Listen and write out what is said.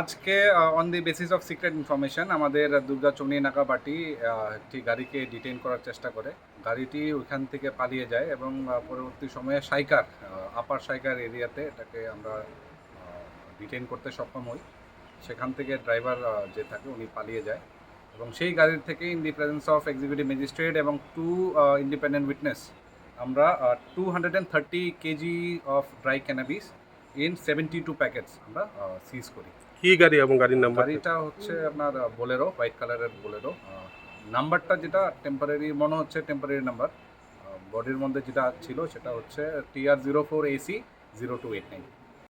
আজকে on the basis of secret information আমাদের দুর্গা চৌনি নাকা পার্টি একটি গাড়িকে ডিটেইন করার চেষ্টা করে। গাড়িটি ওইখান থেকে পালিয়ে যায় এবং পরবর্তী সময়ে সাইকার আপার সাইকার এরিয়াতে এটাকে আমরা ডিটেইন করতে সক্ষম হই। সেখান থেকে ড্রাইভার যে থাকে, উনি পালিয়ে যায়। এবং সেই গাড়ির থেকে in the presence of executive magistrate এবং টু ইন্ডিপেন্ডেন্ট উইটনেস আমরা two hundred and thirty KG of dry cannabis in seventy two packets আমরা সিজ করি। কি গাড়ি এবং গাড়ির নাম্বার? গাড়িটা হচ্ছে আপনার বোলেরো হোয়াইট কালারের বোলেরো নাম্বারটা যেটা টেম্পোরারি মনে হচ্ছে টেম্পোরারি নাম্বার বডির মধ্যে যেটা ছিল সেটা হচ্ছে TR zero four AC zero two eight nine